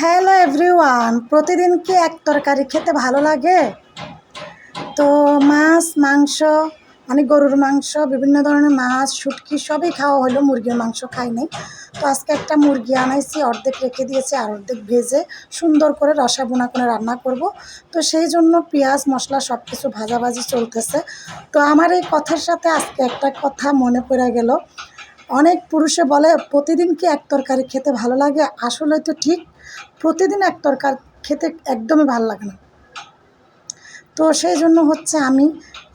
Hello everyone, প্রতিদিন কি এক তরকারি খেতে ভালো লাগে? তো মাছ, মাংস মানে গরুর মাংস, বিভিন্ন ধরনের মাছ, শুটকি সবই খাওয়া হলো, মুরগির মাংস খাই নাই। তো আজকে একটা মুরগি আনাইছি, অর্ধেক রেখে দিয়েছি, আর অর্ধেক ভেজে সুন্দর করে রসা বোনা করে রান্না করব। তো সেই জন্য পেঁয়াজ, মশলা সব কিছু ভাজাভাজি চলতেছে। তো আমার এই কথার সাথে আজকে একটা কথা মনে পড়ে গেল। অনেক পুরুষে বলে, প্রতিদিন কি এক তরকারি খেতে ভালো লাগে? আসলে তো ঠিক, প্রতিদিন এক তরকার খেতে একদমই ভালো লাগে না। তো সেই জন্য হচ্ছে আমি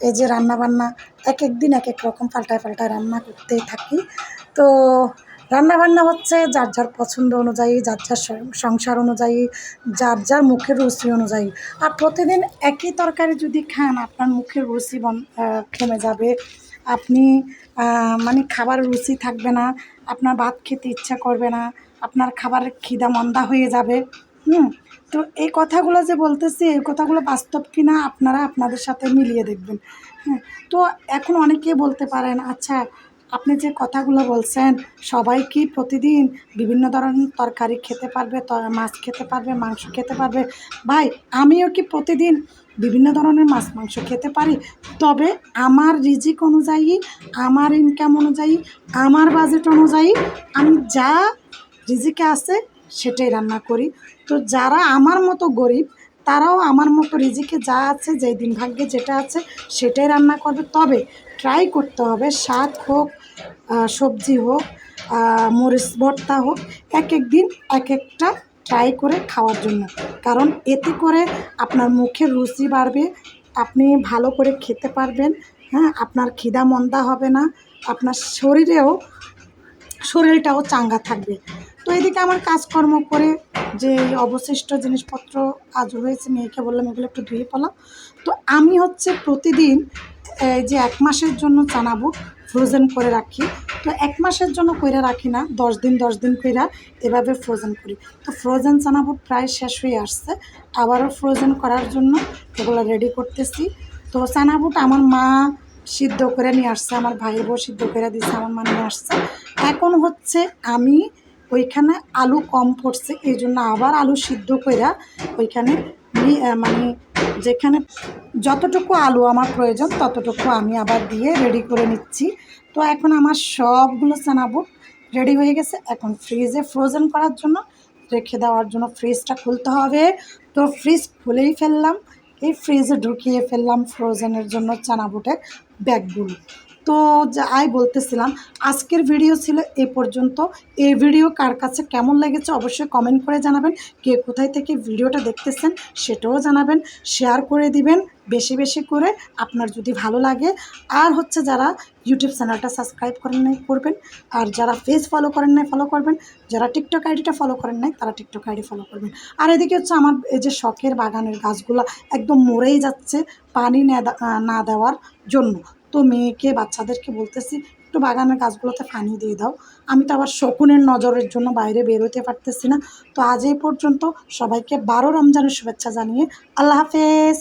এই যে রান্না বান্না এক এক দিন এক এক রকম পাল্টায় পাল্টায় রান্না করতেই থাকি। তো রান্না বান্না হচ্ছে যার যার পছন্দ অনুযায়ী, যার যার সংসার অনুযায়ী, যার যার মুখের রুচি অনুযায়ী। আর প্রতিদিন একই তরকারি যদি খান, আপনার মুখের রুচি কমে যাবে। আপনি মানে খাবার রুচি থাকবে না, আপনার ভাত খেতে ইচ্ছা করবে না, আপনার খাবার খিদা মন্দা হয়ে যাবে, হুম? তো এই কথাগুলো যে বলতেছি, এই কথাগুলো বাস্তব কিনা আপনারা আপনাদের সাথে মিলিয়ে দেখবেন হ্যাঁ? তো এখন অনেকে বলতে পারেন আচ্ছা আপনি যে কথাগুলো বলছেন, সবাই কি প্রতিদিন বিভিন্ন ধরনের তরকারি খেতে পারবে মাছ খেতে পারবে, মাংস খেতে পারবে? ভাই, আমিও কি প্রতিদিন বিভিন্ন ধরনের মাছ, মাংস খেতে পারি? তবে আমার রিজিক অনুযায়ী, আমার ইনকাম অনুযায়ী, আমার বাজেট অনুযায়ী আমি যা রিজিকে আছে সেটাই রান্না করি। তো যারা আমার মতো গরিব, তারাও আমার মতো রিজিকে যা আছে, যেই দিন ভাগ্যে যেটা আছে, সেটাই রান্না করবে। তবে ট্রাই করতে হবে, শাক হোক সবজি হোক মরিচ, ভর্তা হোক, এক এক দিন এক একটা ট্রাই করে খাওয়ার জন্য। কারণ এতে করে আপনার মুখের রুচি বাড়বে, আপনি ভালো করে খেতে পারবেন হ্যাঁ আপনার খিদা মন্দা হবে না, আপনার শরীরেও, শরীরটাও চাঙ্গা থাকবে। তো এদিকে আমার কাজকর্ম করে যে অবশিষ্ট জিনিসপত্র আজ হয়েছে, মেয়েকে বললাম এগুলো একটু ধুয়ে পেলাম তো আমি হচ্ছে প্রতিদিন যে এক মাসের জন্য চানাবো ফ্রোজেন করে রাখি। তো এক মাসের জন্য কইরা রাখি না, দশ দিন দশ দিন কইরা এভাবে ফ্রোজেন করি। তো ফ্রোজেন চানাবুট প্রায় শেষ হয়ে আসছে। আবারও ফ্রোজেন করার জন্য এগুলো রেডি করতেছি। তো চানাবুট আমার মা সিদ্ধ করে নিয়ে আসছে, আমার ভাইয়ের বউ সিদ্ধ করে দিচ্ছে আমার মা নিয়ে আসছে। এখন হচ্ছে আমি ওইখানে আলু কম পড়ছে এই জন্য আবার আলু সিদ্ধ কইরা ওইখানে মানে যেখানে যতটুকু আলু আমার প্রয়োজন, ততটুকু আমি আবার দিয়ে রেডি করে নিচ্ছি। তো এখন আমার সবগুলো চানাবুট রেডি হয়ে গেছে। এখন ফ্রিজে ফ্রোজেন করার জন্য রেখে দেওয়ার জন্য ফ্রিজটা খুলতে হবে। তো ফ্রিজ খুলেই ফেললাম। এই ফ্রিজে ঢুকিয়ে ফেললাম ফ্রোজেনের জন্য চানাবুটের ব্যাগগুলো তো যাই বলতেছিলাম, আজকের ভিডিও ছিল এ পর্যন্ত। এই ভিডিও কার কাছে কেমন লেগেছে অবশ্যই কমেন্ট করে জানাবেন। কে কোথায় থেকে ভিডিওটা দেখতেছেন সেটাও জানাবেন। শেয়ার করে দিবেন, বেশি বেশি করে আপনার যদি ভালো লাগে। আর হচ্ছে যারা ইউটিউব চ্যানেলটা সাবস্ক্রাইব করেন নাই, করবেন। আর যারা ফেস ফলো করেন নাই ফলো করবেন। যারা টিকটক আইডিটা ফলো করেন নাই, তারা টিকটক আইডি ফলো করবেন। আর এদিকে হচ্ছে আমার এই যে শখের বাগানের গাছগুলো একদম মরেই যাচ্ছে পানি না দেওয়ার জন্য। তো মেয়েকে, বাচ্চাদেরকে বলতেছি, একটু বাগানের গাছগুলোতে পানি দিয়ে দাও। আমি তো আবার শকুনের নজরের জন্য বাইরে বেরোতে পারতেছি না। তো আজ এই পর্যন্ত সবাইকে বারো রমজানের শুভেচ্ছা জানিয়ে আল্লাহ হাফেজ।